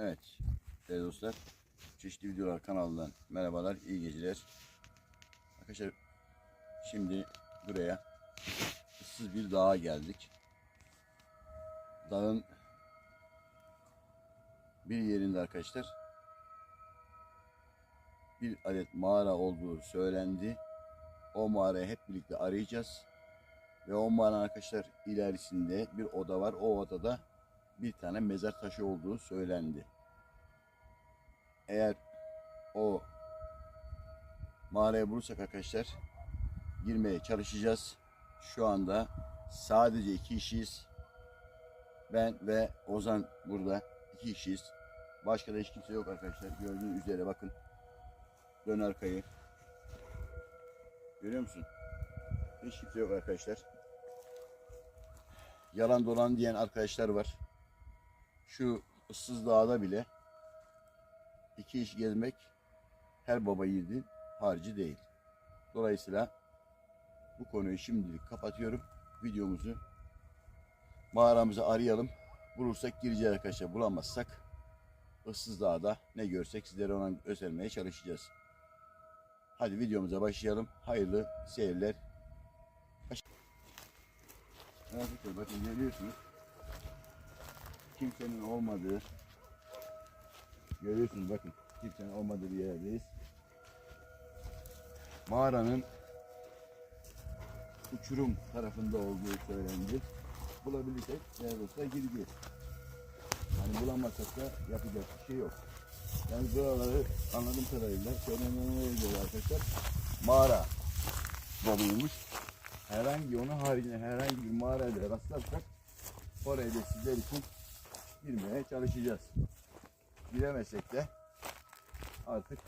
Evet değerli dostlar. Çeşitli videolar kanalından merhabalar, iyi geceler. Arkadaşlar şimdi buraya ıssız bir dağa geldik. Dağın bir yerinde arkadaşlar bir adet mağara olduğu söylendi. O mağarayı hep birlikte arayacağız. Ve o mağaranın arkadaşlar ilerisinde bir oda var. O odada bir tane mezar taşı olduğu söylendi. Eğer o mağaraya bulursak arkadaşlar girmeye çalışacağız. Şu anda sadece iki kişiyiz. Ben ve Ozan burada iki kişiyiz. Başka da hiç kimse yok arkadaşlar. Gördüğünüz üzere bakın. Dön arkayı. Görüyor musun? Hiç kimse yok arkadaşlar. Yalan dolan diyen arkadaşlar var. Şu ıssız dağda bile iki iş gezmek her baba yiğidin harcı değil. Dolayısıyla bu konuyu şimdilik kapatıyorum. Videomuzu mağaramızı arayalım. Bulursak gireceğiz arkadaşlar. Bulamazsak ıssız dağda ne görsek sizlere ona göstermeye çalışacağız. Hadi videomuza başlayalım. Hayırlı seyirler. Baş... Evet, bakın görüyorsunuz. Kimsenin olmadığı görüyorsunuz bakın kimsenin olmadığı bir yerdeyiz. Mağaranın uçurum tarafında olduğu söylendi. Bulabilirsek değerli dostlar gireceğiz. Hani bulamazsak da yapacak bir şey yok. Yani buraları anladığım kadarıyla söylenenlere göre arkadaşlar mağara doluymuş. Herhangi onun haricinde herhangi bir mağarada rastlarsak oraya da sizler için girmeye çalışacağız. Giremezsek de artık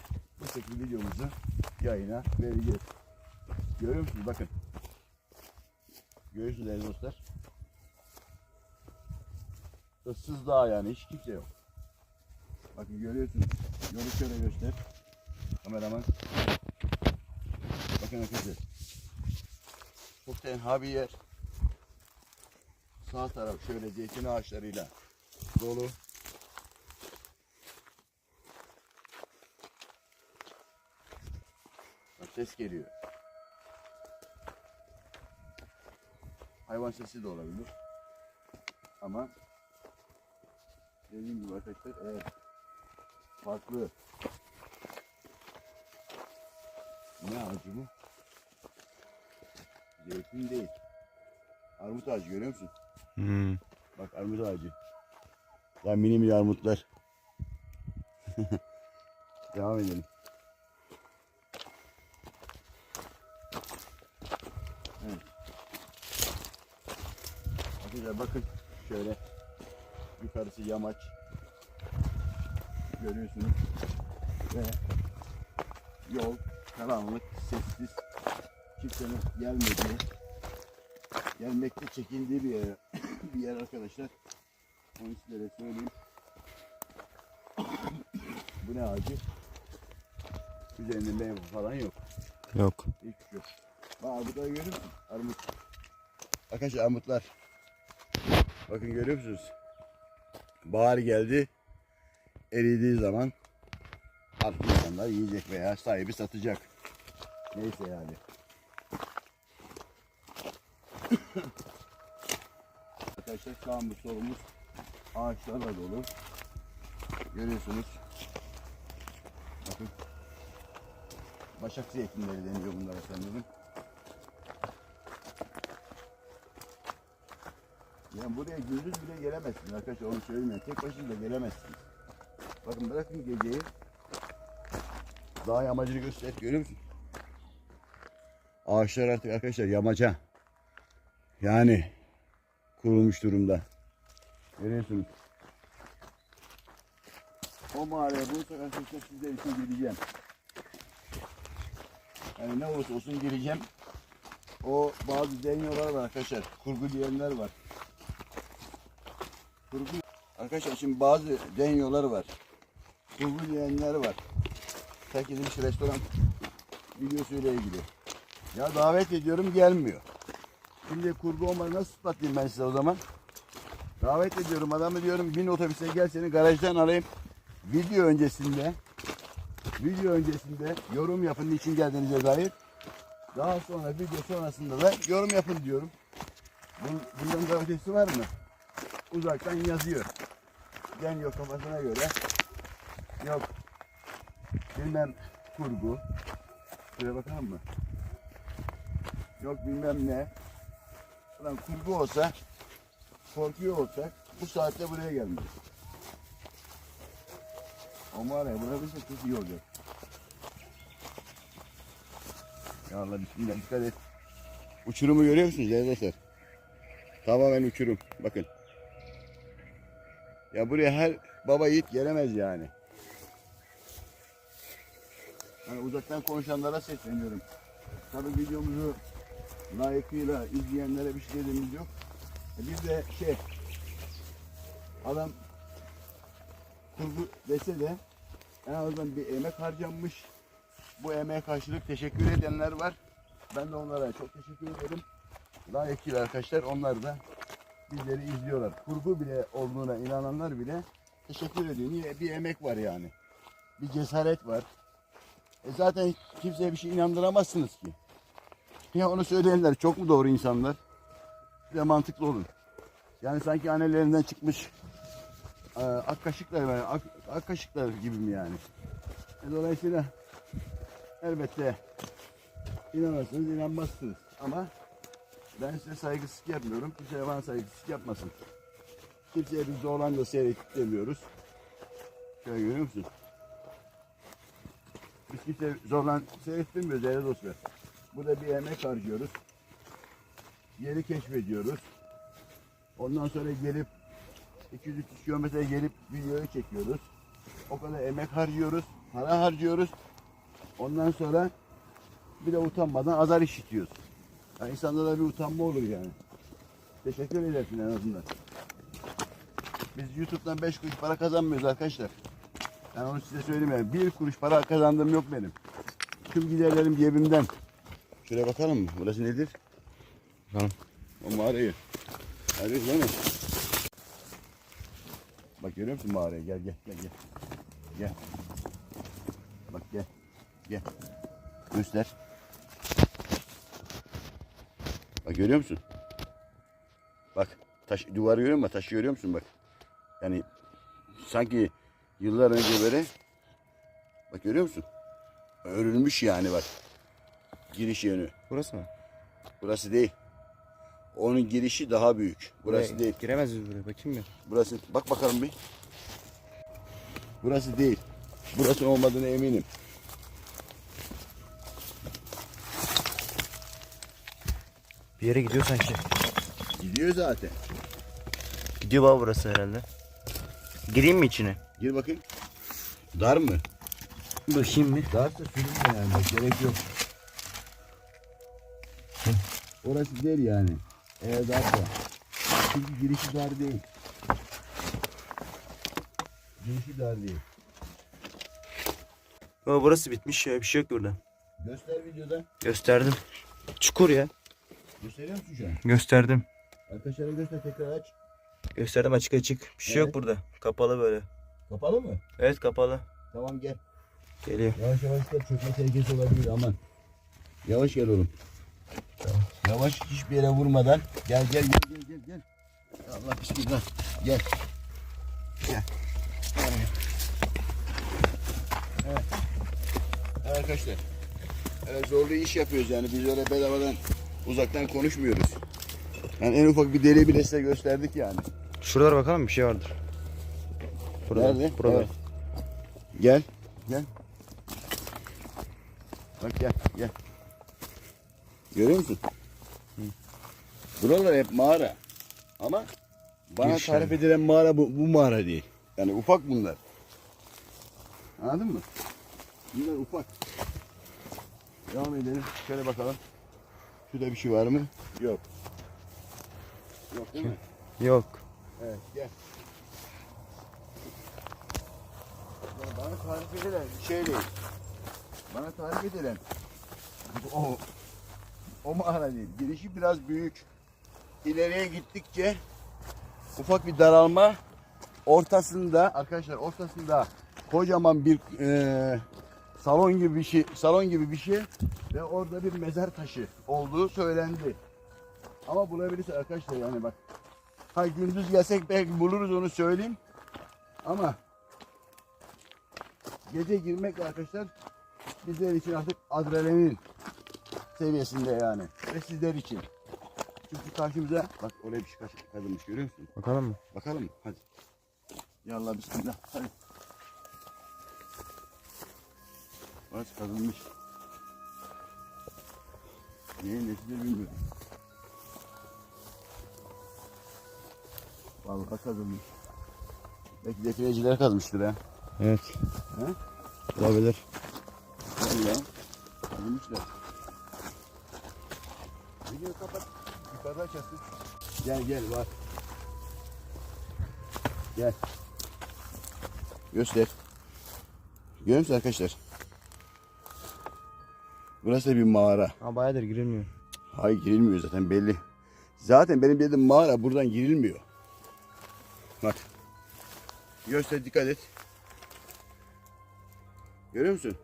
bu şekilde videomuzu yayına vereceğiz. Görüyor musunuz? Bakın. Görüyorsunuz değerli dostlar. Issız dağ yani hiç kimse yok. Bakın görüyorsunuz. Yolu şöyle göster. Kameraman. Bakın arkadaşlar. Çok tenha bir yer. Sağ taraf şöyle zeytin ağaçlarıyla dolu. Bak ses geliyor. Hayvan sesi de olabilir. Ama dediğim gibi arkadaşlar evet farklı. Ne ağacı bu? Zeytin değil. Armut ağacı görüyor musun? Hmm. Bak armut ağacı. Daha mini mini armutlar. Devam edelim. Evet. Arkadaşlar bakın şöyle yukarısı yamaç görüyorsunuz ve yol karanlık sessiz kimsenin gelmediği gelmekte çekindiği bir yer bir yer arkadaşlar onu sizlere söyleyeyim. Bu ne ağacı? Üzerinde meyve falan yok. Yok. şey yok. Bak armutları görüyor musun? Armut. Arkadaşlar armutlar. Bakın görüyor musunuz? Bahar geldi. Eridiği zaman artık insanlar yiyecek veya sahibi satacak. Neyse yani. Arkadaşlar sağımız solumuz ağaçlarla dolu. Görüyorsunuz. Bakın. Başak zeytinleri deniyor bunlara sanırım. Yani buraya gündüz bile gelemezsiniz arkadaşlar onu söyleyeyim. yani. Tek başınıza gelemezsiniz. Bakın bırakın geceyi. Dağ yamacını göster. Görüyor musun? Ağaçlar artık arkadaşlar yamaca. Yani kurulmuş durumda. Görüyorsunuz. O mağaraya bulursak arkadaşlar sizler için gireceğim. Yani ne olursa olsun gireceğim. O bazı deniyorlar var arkadaşlar. Kurgu diyenler var. Kurgu Arkadaşlar şimdi bazı deniyorlar var. Kurgu diyenler var. Herkesin bir restoran videosuyla ilgili. Ya davet ediyorum gelmiyor. Şimdi kurgu olmadı nasıl ispatlayayım ben size o zaman? Davet ediyorum adamı diyorum bin otobüse gel seni garajdan alayım. Video öncesinde video öncesinde yorum yapın niçin geldiğinize dair. Daha sonra video sonrasında da yorum yapın diyorum. Bundan da ötesi var mı? Uzaktan yazıyor. Gen yok kafasına göre. Yok. Bilmem kurgu. Şuraya bakalım mı? Yok bilmem ne. Ulan kurgu olsa, korkuyor olsak bu saatte buraya gelmeyiz. Ama var ya bulabilsek çok iyi olacak. Ya Allah bismillah dikkat et. Uçurumu görüyor musunuz arkadaşlar? Tamamen uçurum. Bakın. Ya buraya her baba yiğit gelemez yani. Hani uzaktan konuşanlara sesleniyorum. Tabii videomuzu layıkıyla izleyenlere bir şey dediğimiz yok. E Bir de şey adam kurgu dese de en azından bir emek harcanmış. Bu emeğe karşılık teşekkür edenler var. Ben de onlara çok teşekkür ederim. Layıkıyla arkadaşlar onlar da bizleri izliyorlar. Kurgu bile olduğuna inananlar bile teşekkür ediyor. Niye? Bir emek var yani. Bir cesaret var. E zaten kimseye bir şey inandıramazsınız ki. Ya onu söyleyenler çok mu doğru insanlar? Bir de mantıklı olun. Yani sanki annelerinden çıkmış e, ak kaşıklar, yani ak, ak kaşıklar gibi mi yani? E, dolayısıyla elbette inanırsınız, inanmazsınız. Ama ben size saygısızlık yapmıyorum. Kimseye bana saygısızlık yapmasın. Kimseye biz zorlanca seyrettik demiyoruz. Şöyle görüyor musun? Biz kimse zorlan seyrettirmiyoruz değerli dostlar. Burada bir emek harcıyoruz. Yeri keşfediyoruz. Ondan sonra gelip 200-300 kilometre gelip videoyu çekiyoruz. O kadar emek harcıyoruz. Para harcıyoruz. Ondan sonra bir de utanmadan azar işitiyoruz. Yani insanda da bir utanma olur yani. Teşekkür edersin en azından. Biz YouTube'dan 5 kuruş para kazanmıyoruz arkadaşlar. Ben onu size söyleyeyim yani. Bir kuruş para kazandığım yok benim. Tüm giderlerim cebimden. Şuraya bakalım mı? Burası nedir? Bakalım. O mağarayı. Arıyoruz değil mi? Bak görüyor musun mağarayı? Gel gel gel gel. Gel. Bak gel. Gel. Göster. Bak görüyor musun? Bak taş duvarı görüyor musun? Taşı görüyor musun bak? Yani sanki yıllar önce böyle bak görüyor musun? Örülmüş yani bak. Giriş yönü. Burası mı? Burası değil. Onun girişi daha büyük. Burası Buraya değil. Giremez biz buraya. Bakayım bir. Burası bak bakalım bir. Burası değil. Burası olmadığına eminim. Bir yere gidiyor sanki. Gidiyor zaten. Gidiyor baba burası herhalde. Gireyim mi içine? Gir bakayım. Dar mı? Bakayım bir. Darsa sürünme yani. Gerek yok. Orası değil yani. Eğer darsa. Çünkü girişi dar değil. Girişi dar değil. Baba burası bitmiş ya. Bir şey yok burada. Göster videoda. Gösterdim. Çukur ya. Gösteriyor musun şu an? Gösterdim. Arkadaşlara göster tekrar aç. Gösterdim açık açık. Bir şey Evet. yok burada. Kapalı böyle. Kapalı mı? Evet kapalı. Tamam gel. Geliyor. Yavaş yavaş gel çökme tehlikesi olabilir aman. Yavaş gel oğlum. Yavaş hiçbir yere vurmadan. Gel gel gel gel gel gel. Allah bismillah. Gel. Gel. Evet. Evet arkadaşlar. Evet, zorlu iş yapıyoruz yani biz öyle bedavadan uzaktan konuşmuyoruz. Yani en ufak bir deliği bile size gösterdik yani. Şuralara bakalım bir şey vardır. Burada. Nerede? Burada. Evet. Gel. Gel. Bak gel gel. Görüyor musun? Buralar hep mağara. Ama bana Giriş tarif edilen mağara bu, bu mağara değil. Yani ufak bunlar. Anladın mı? Bunlar ufak. Devam edelim. Şöyle bakalım. Şurada bir şey var mı? Yok. Yok değil mi? Yok. Evet gel. Ya bana tarif edilen şey değil. Bana tarif edilen o o mağara değil. Girişi biraz büyük. İleriye gittikçe ufak bir daralma. Ortasında arkadaşlar ortasında kocaman bir e, salon gibi bir şey, salon gibi bir şey ve orada bir mezar taşı olduğu söylendi. Ama bulabilirse arkadaşlar yani bak. Ha gündüz gelsek belki buluruz onu söyleyeyim. Ama gece girmek arkadaşlar bizler için artık adrenalin seviyesinde yani. Ve sizler için. Çünkü karşımıza bak oraya bir şey kazılmış görüyor musun? Bakalım mı? Bakalım mı? Hadi. Ya Allah bismillah. Hadi. Burası kazılmış. Neyin nesidir bilmiyorum. Vallahi kazılmış. Belki defineciler kazmıştır ha. Evet. He? Olabilir. Vallahi kazılmışlar. Video kapat. Yukarıda açarsın. Gel gel var. Gel. Göster. Görüyor musun arkadaşlar? Burası da bir mağara. Ha bayağıdır girilmiyor. Hayır girilmiyor zaten belli. Zaten benim dediğim mağara buradan girilmiyor. Bak. Göster dikkat et. Görüyor musun?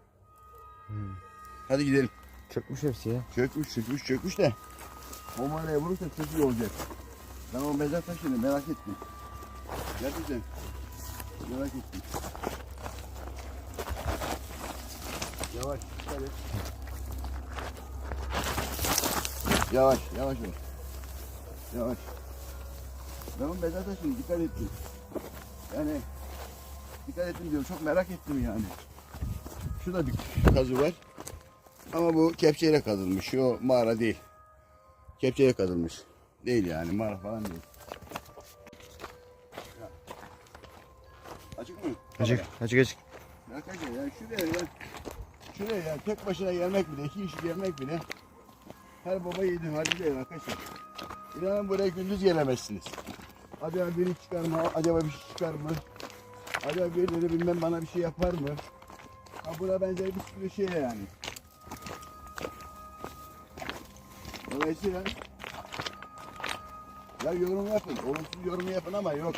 Hadi gidelim. Çökmüş hepsi ya. Çökmüş çökmüş çökmüş de. O mağaraya vurursa çok iyi olacak. Ben o mezar taşını merak ettim. Gerçekten merak ettim. Yavaş dikkat et. Yavaş yavaş ol. Yavaş. Ben o mezar taşını dikkat ettim. Yani dikkat ettim diyorum çok merak ettim yani. Şurada bir kazı var. Ama bu kepçeyle kazılmış. O mağara değil. Kepçeyle kazılmış. Değil yani mağara falan değil. Ya. Açık mı? Açık. Açık açık. Arkadaşlar yani şuraya ya, şuraya yani tek başına gelmek bile, iki kişi gelmek bile her baba yiğidin harcı değil arkadaşlar. İnanın buraya gündüz gelemezsiniz. Acaba biri çıkar mı? Acaba bir şey çıkar mı? Acaba birileri bilmem bana bir şey yapar mı? Ha buna benzer bir sürü şey yani. Dolayısıyla ya yorum yapın, olumsuz yorum yapın ama yok.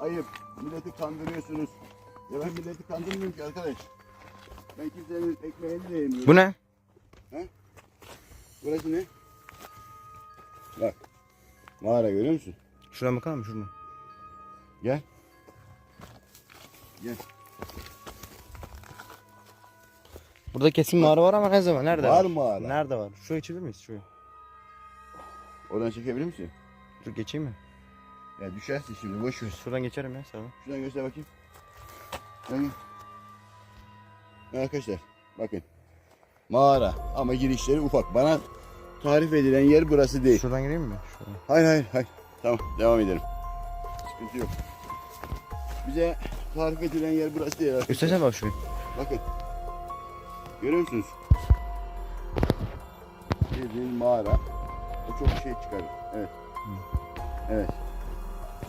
Ayıp, milleti kandırıyorsunuz. Ya ben milleti kandırmıyorum ki arkadaş. Ben kimsenin ekmeğini de yemiyorum. Bu ne? Burası ne? Bak. Mağara görüyor musun? Şuraya bakalım mı? Şuradan. Gel. Gel. Burada kesin mağara var ama ne zaman? Nerede Var var? mağara. Nerede var? Şuraya geçebilir miyiz? Şuraya. Oradan çekebilir misin? Dur geçeyim mi? Ya düşersin şimdi boş ver. Şuradan geçerim ya sağdan. Şuradan göster bakayım. Gel gel. Ya Arkadaşlar bakın. Mağara ama girişleri ufak. Bana tarif edilen yer burası değil. Şuradan gireyim mi? Şuradan. Hayır hayır hayır. Tamam devam edelim. Sıkıntı yok. Bize tarif edilen yer burası değil arkadaşlar. Göstersene bak şurayı. Bakın. Görüyor musunuz? Bildiğin mağara. O çok şey çıkarır. Evet. Evet.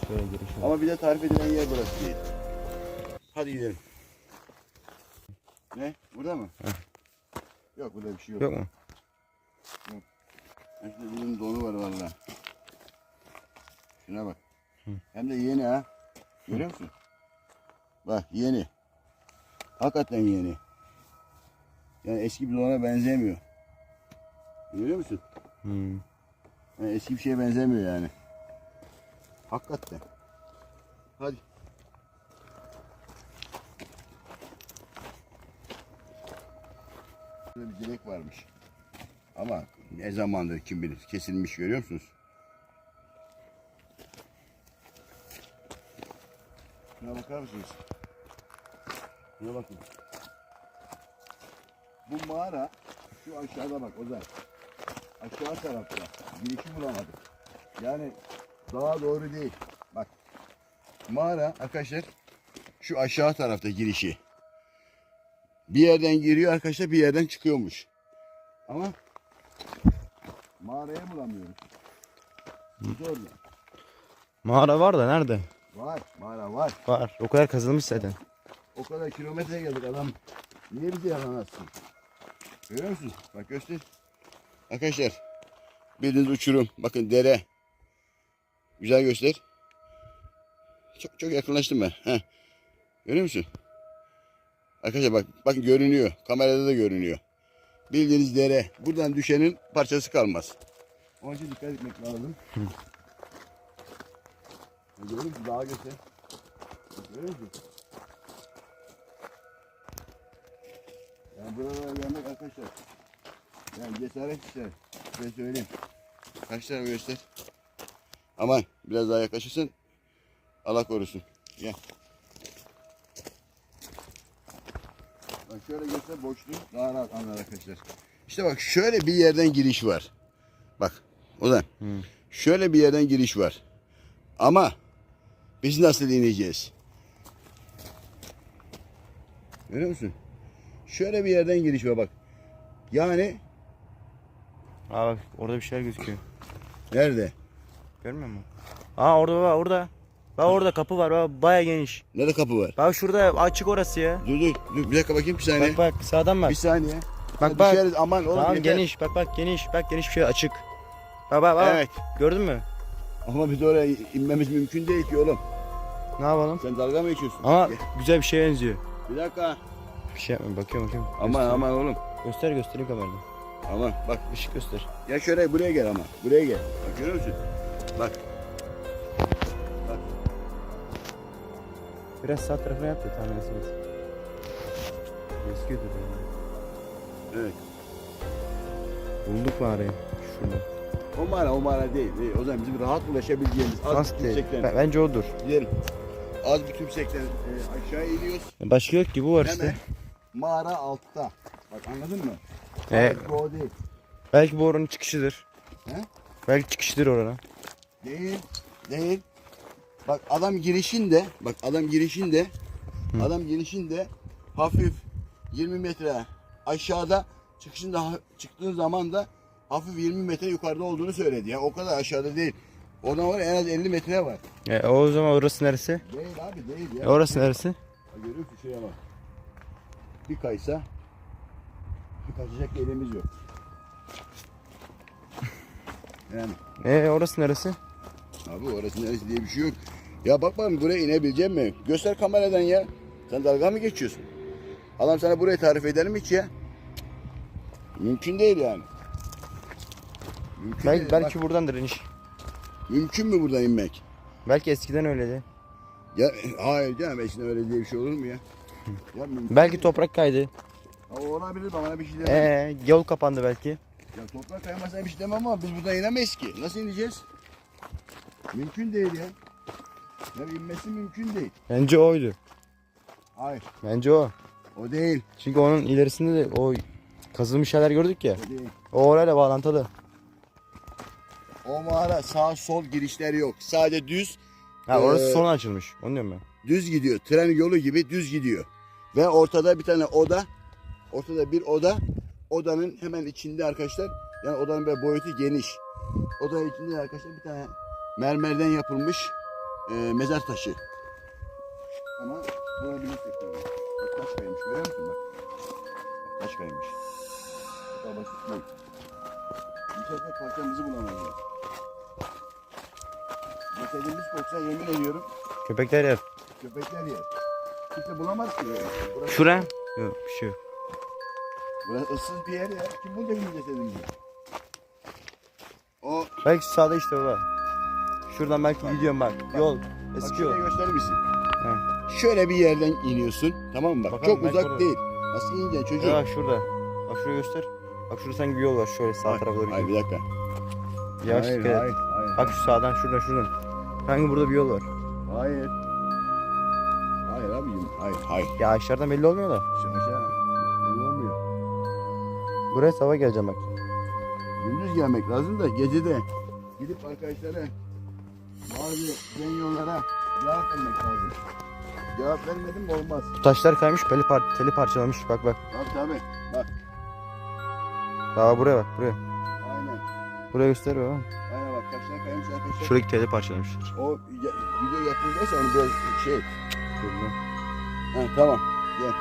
Şöyle giriş var. Ama bize tarif edilen yer burası değil. Hadi gidelim. Ne? Burada mı? Yok burada bir şey yok. Yok mu? İşte bunun donu var valla. Şuna bak. Hem de yeni ha. Görüyor musun? Bak yeni. Hakikaten yeni. Yani eski bir dona benzemiyor. Görüyor musun? Hmm. Yani eski bir şeye benzemiyor yani. Hakikaten. Hadi. Burada bir direk varmış. Ama ne zamandır kim bilir kesilmiş görüyor musunuz? Şuna bakar mısınız? Şuna bakın. Bu mağara şu aşağıda bak Ozan. Aşağı tarafta. Girişi bulamadık. Yani daha doğru değil. Bak. Mağara arkadaşlar şu aşağı tarafta girişi. Bir yerden giriyor arkadaşlar bir yerden çıkıyormuş. Ama mağarayı bulamıyoruz. Zor ya. Mağara var da nerede? Var mağara var. Var. O kadar kazılmış zaten. O kadar kilometre geldik adam. Niye bizi yalan atsın? Görüyor musun? Bak göster. Arkadaşlar bildiğiniz uçurum. Bakın dere. Güzel göster. Çok, çok yakınlaştım ben. Heh. Görüyor musun? Arkadaşlar bak, bakın görünüyor. Kamerada da görünüyor. Bildiğiniz dere. Buradan düşenin parçası kalmaz. Onun için dikkat etmek lazım. Görüyor musun? Dağa göster. Görüyor musun? Yani buralara gelmek arkadaşlar. Yani cesaret ister. Size söyleyeyim. Kaç tane göster. Aman biraz daha yaklaşırsın. Allah korusun. Gel. Bak şöyle göster boşluğu daha rahat anlar arkadaşlar. İşte bak şöyle bir yerden giriş var. Bak o da. Şöyle bir yerden giriş var. Ama biz nasıl ineceğiz? Görüyor musun? Şöyle bir yerden giriş var bak. Yani Aa bak orada bir şeyler gözüküyor. nerede? Görmüyor musun? Aa orada bak orada. Bak orada kapı var bak baya geniş. Nerede kapı var? Bak şurada açık orası ya. Dur dur dur bir dakika bakayım bir saniye. Bak bak sağdan bak. Bir saniye. Bak bak. Düşeriz aman oğlum Tamam yeter. geniş bak bak geniş bak geniş bir şey açık. Bak bak bak. Evet. Gördün mü? Ama biz oraya inmemiz mümkün değil ki oğlum. Ne yapalım? Sen dalga mı geçiyorsun? Ama Gel. güzel bir şeye benziyor. Bir dakika. Bir şey yapma bakıyorum bakıyorum. Aman Göster. aman oğlum. Göster göstereyim kamerada. Aman bak. Işık göster. Gel şöyle buraya gel ama. Buraya gel. Bak görüyor musun? Bak. Biraz sağ tarafına yap da tahmin etsin. Gözüküyordur yani. Evet. Bulduk mağarayı. Şurada. O mağara o mağara değil. değil. O zaman bizim rahat ulaşabileceğimiz az Nasıl bir değil? tümsekten. Ben- Bence odur. Gidelim. Az bir tümsekten e, aşağı iniyoruz. Başka yok ki bu var Hemen işte. mağara altta. Bak anladın mı? E, o değil. belki bu oranın çıkışıdır. He? Belki çıkışıdır oranın. Değil. Değil. Bak adam girişinde, bak adam girişinde, adam girişinde hafif 20 metre aşağıda çıkışında ha- çıktığın zaman da hafif 20 metre yukarıda olduğunu söyledi ya. O kadar aşağıda değil. Oradan var en az 50 metre var. E, o zaman orası neresi? Değil abi değil ya. E, orası neresi? Görüyor musun şuraya bak. Bir kaysa kaçacak yerimiz yok. Yani E orası neresi? Abi orası neresi diye bir şey yok. Ya bak bakalım buraya inebileceğim mi? Göster kameradan ya. Sen dalga mı geçiyorsun? Adam sana burayı tarif eder mi hiç ya? Mümkün değil yani. Mümkün Belki, değil. belki Bak, buradandır iniş. mümkün mü buradan inmek? Belki eskiden öyleydi. Ya hayır canım eskiden öyle diye bir şey olur mu ya? ya Belki değil. toprak kaydı. O olabilir bana bir şey demem. E yol kapandı belki. Ya toprak kaymasına bir şey demem ama biz buradan inemeyiz ki. Nasıl ineceğiz? Mümkün değil ya. Ya inmesi mümkün değil. Bence oydu. Hayır Bence o. o değil. Çünkü onun ilerisinde de o kazılmış yerler gördük ya. O değil. O orayla bağlantılı. O mağara sağ sol girişler yok. Sadece düz Ha orası Ee, son açılmış. Onu diyorum ben. düz gidiyor. Tren yolu gibi düz gidiyor. Ve ortada bir tane oda. Ortada bir oda. Odanın hemen içinde arkadaşlar. Yani odanın böyle boyutu geniş. Odanın içinde arkadaşlar bir tane mermerden yapılmış e, mezar taşı. Ama bulabilirsek tabii. Bak taş kaymış görüyor musun bak. Taş kaymış. Bu da basit değil. Bu sefer parçamızı bulamıyoruz. Cesedimiz koksa yemin ediyorum Köpekler yer. köpekler yer. Kimse bulamaz ki. Burası, Şura? Yok bir şey yok. Burası ıssız bir yer ya. Kim bulacak bizim cesedimizi? O Belki sağda işte baba. Şuradan belki gidiyorum bak. Yol. bak Eski yol. gösterir misin? He. Şöyle bir yerden iniyorsun. Tamam mı bak? Bakalım, Çok belki uzak orada. değil. Nasıl ineceksin çocuğum? Ya bak şurada. Bak şurayı göster. Bak şurada sanki bir yol var şöyle sağ tarafa doğru Hayır gidiyor. bir dakika. Yavaş hayır, dikkat et. hayır, hayır, Bak şu sağdan şuradan şuradan. Sanki burada bir yol var. hayır. Hayır abicim. Hayır, hayır. Ya aşağıdan belli olmuyor da. Aşağı aşağı. Buraya sabah geleceğim bak. Gündüz gelmek lazım da gece de gidip arkadaşlara bazı tren yollara cevap vermek lazım. Cevap vermedim olmaz. Taşlar kaymış teli, par teli parçalamış. Bak bak. Bak tabi. Bak. Bak buraya bak buraya. Aynen. Buraya göster baba. Aynen bak taşlar kaymış arkadaşlar. Şuradaki teli parçalamışlar. O video yapıldıysa onu biraz şey. Ha, tamam. Gel.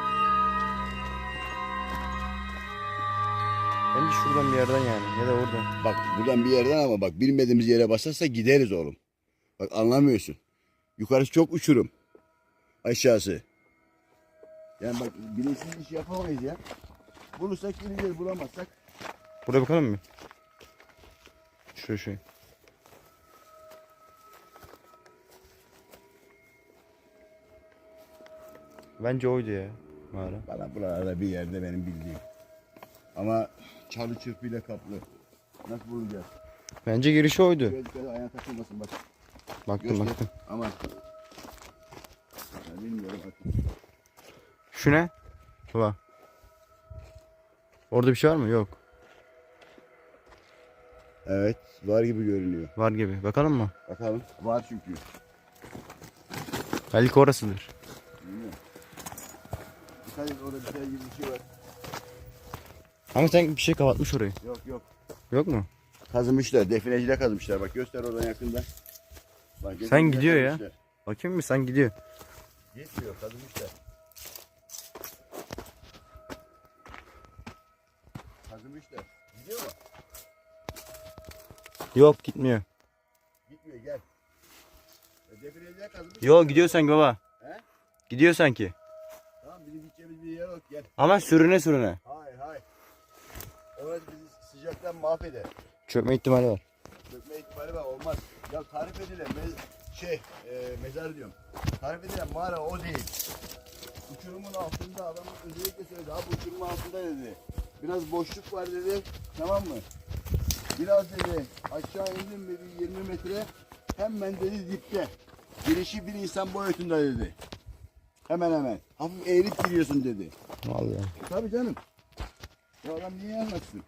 Bence şuradan bir yerden yani. Ya da oradan. Bak buradan bir yerden ama bak bilmediğimiz yere basarsa gideriz oğlum. Bak anlamıyorsun. Yukarısı çok uçurum. Aşağısı. Yani bak bilinçsiz iş yapamayız ya. Bulursak gideceğiz bulamazsak. Buraya bakalım mı? Şu şu. Bence oydu ya. Mağara. Bana buralarda bir yerde benim bildiğim. Ama çalı çırpıyla kaplı. Nasıl bulacağız? Bence girişi oydu. Et, ayağına takılmasın bak. Baktım Göster. baktım. Ama ya bilmiyorum artık. Şu ne? Baba. Orada bir şey var mı? Yok. Evet var gibi görünüyor. Var gibi. Bakalım mı? Bakalım. Var çünkü. Belki orasıdır. Bilmiyorum. Dikkat et orada bir şey gibi bir şey var. Ama sen bir şey kapatmış orayı. Yok yok. Yok mu? Kazımışlar. Defineciler kazımışlar. Bak göster oradan yakında. Bak, Sen gidiyor ya. kazımışlar. Bakayım mı? Sen gidiyor. Gitmiyor kazımışlar. Kazımışlar. Gidiyor mu? Yok gitmiyor. Gitmiyor gel. E, Defineciler kazımış. Yok gidiyor sanki baba. He? Gidiyor sanki. Tamam bizim gideceğimiz bir yer yok gel. Ama sürüne sürüne. Hayır. Orası bizi sıcaktan mahveder. Çökme ihtimali var. Dökme ihtimali var olmaz. Ya tarif edilen mez- şey e, mezar diyorum. Tarif edilen mağara o değil. Uçurumun altında adamın özellikle söyledi. Abi uçurumun altında dedi. Biraz boşluk var dedi. Tamam mı? Biraz dedi aşağı indim mi bir 20 metre hemen dedi dipte. Girişi bir insan boyutunda dedi. Hemen hemen. Hafif eğilip giriyorsun dedi. Vallahi. Tabii canım. Ya adam niye anlatsın?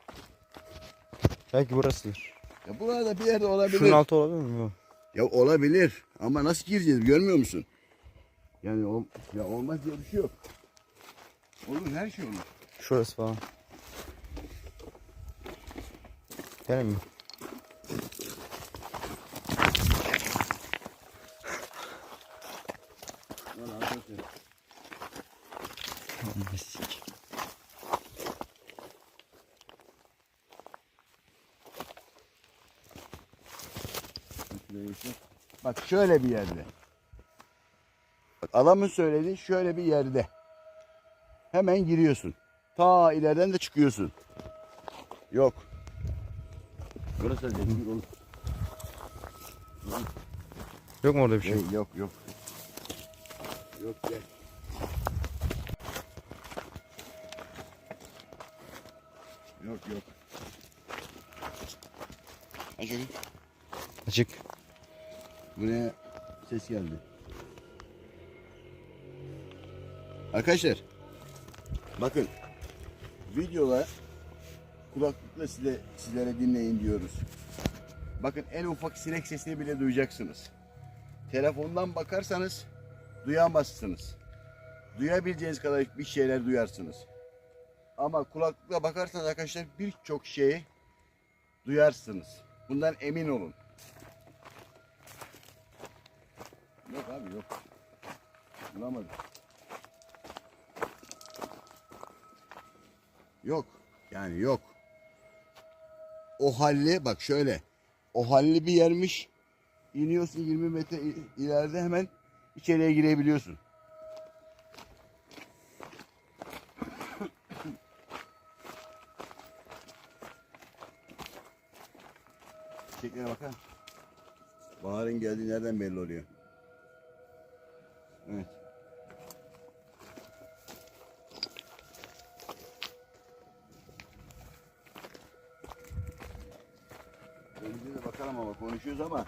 Belki burasıdır. Ya burada bir yerde olabilir. Şunun altı olabilir mi? Ya olabilir ama nasıl gireceğiz görmüyor musun? Yani ol, ya olmaz diye bir şey yok. Olur her şey olur. Şurası falan. Gelin mi? Valla arkadaşlar. Bak şöyle bir yerde. Bak adamın söylediği şöyle bir yerde. Hemen giriyorsun. Ta ileriden de çıkıyorsun. Yok. Burası zengin olur. Yok mu orada bir şey? Şey, yok yok. Yok gel. Yok yok. Aç bakayım. Açık. Buraya ses geldi. Arkadaşlar bakın videolar kulaklıkla size, sizlere dinleyin diyoruz. Bakın en ufak sinek sesini bile duyacaksınız. Telefondan bakarsanız duyamazsınız. Duyabileceğiniz kadar bir şeyler duyarsınız. Ama kulaklıkla bakarsanız arkadaşlar birçok şeyi duyarsınız. Bundan emin olun. Yok abi yok. Bulamadım. Yok. Yani yok. O halli bak şöyle. O halli bir yermiş. İniyorsun 20 metre ileride hemen içeriye girebiliyorsun. Çiçeklere bakar. Baharın geldiği nereden belli oluyor? Evet. Önce de bakalım ama konuşuyoruz ama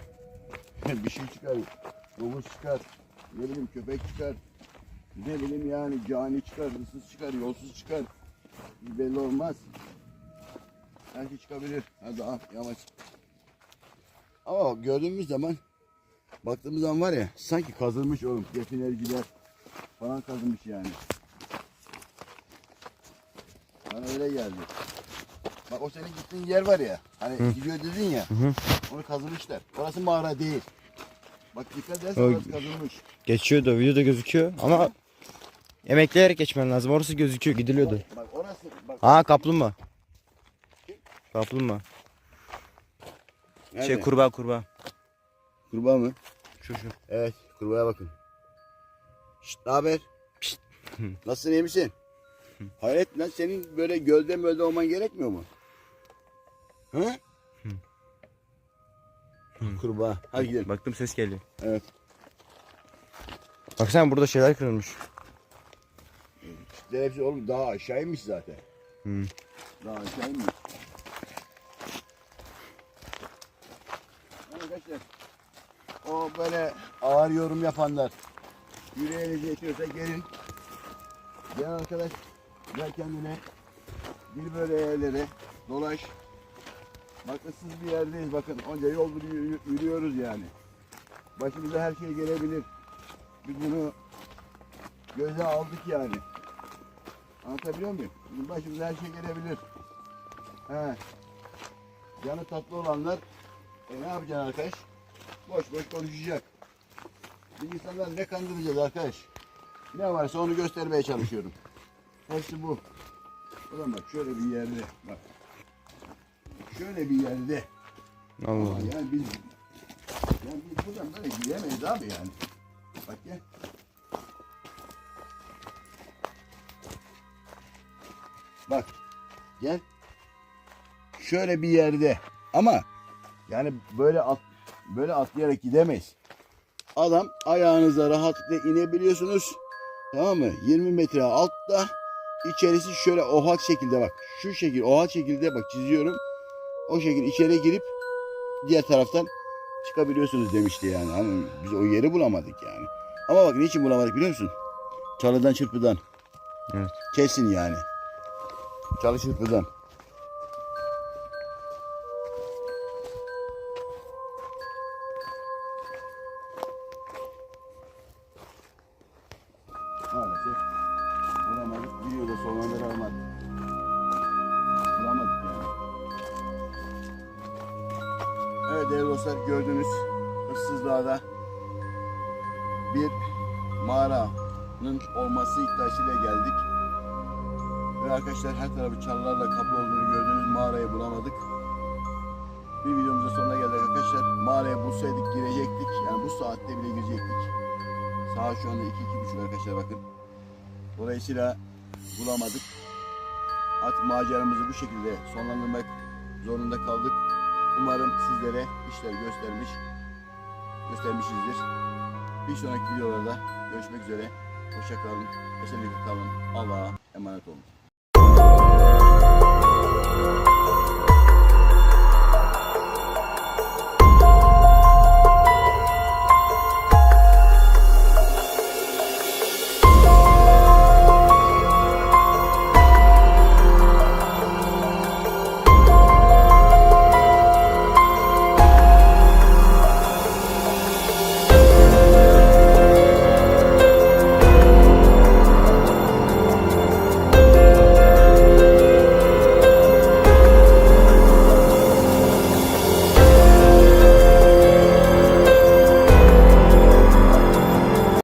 bir şey çıkar. Domuz çıkar. Ne bileyim köpek çıkar. Ne bileyim yani cani çıkar, hırsız çıkar, yolsuz çıkar. Belli olmaz. Belki çıkabilir. Hadi al yamaç. Ama gördüğümüz zaman baktığımız zaman var ya sanki kazılmış oğlum. Definerciler falan kazılmış yani. Bana öyle geldi. Bak o senin gittiğin yer var ya. Hani gidiyor dedin ya. hı. Onu kazımışlar. Orası mağara değil. Bak dikkat edersen orası kazılmış. Geçiyordu. Videoda gözüküyor ama emekleyerek geçmen lazım. Orası gözüküyor. Gidiliyordu. Bak, bak orası bak. Ha kaplumbağa. Kaplumbağa. Şey kurbağa kurbağa. Kurbağa mı? Şu şu. Evet. Kurbağaya bakın. Şşt ne haber? Nasılsın iyi misin? Hayret lan senin böyle gölde mölde olman gerekmiyor mu? Hı? Kurbağa. Hadi gidelim. Baktım ses geliyor. Evet. Baksana burada şeyler kırılmış. İşte hepsi oğlum daha aşağıymış zaten. Hı. Daha aşağıymış. Arkadaşlar o böyle ağır yorum yapanlar yüreğinizi yetiyorsa gelin. Gel arkadaş gel kendine bir böyle yerlere dolaş. Bak bir yerdeyiz bakın onca yürü- yürüyoruz yani. Başımıza her şey gelebilir. Biz bunu göze aldık yani. Anlatabiliyor muyum? Bizim başımıza her şey gelebilir. He. Yanı tatlı olanlar e ne yapacaksın arkadaş? Boş boş konuşacak. Biz insanlar ne kandıracağız arkadaş? Ne varsa onu göstermeye çalışıyorum. Hepsi bu. Ulan bak şöyle bir yerde bak. Şöyle bir yerde. Allah Ama yani biz yani biz buradan böyle gidemeyiz abi yani. Bak gel. Bak gel. Şöyle bir yerde ama yani böyle at, böyle atlayarak gidemeyiz. Adam ayağınıza rahatlıkla inebiliyorsunuz. Tamam mı? 20 metre altta içerisi şöyle ohat şekilde bak. Şu şekil ohat şekilde bak çiziyorum. O şekil içeri girip diğer taraftan çıkabiliyorsunuz demişti yani. Hani biz o yeri bulamadık yani. Ama bak niçin bulamadık biliyor musun? Çalıdan çırpıdan. Evet. Kesin yani. Çalı çırpıdan. Dolayısıyla bulamadık. Artık maceramızı bu şekilde sonlandırmak zorunda kaldık. Umarım sizlere işler göstermiş, göstermişizdir. Bir sonraki videolarda görüşmek üzere. Hoşça kalın, esenlikle kalın. Allah'a emanet olun.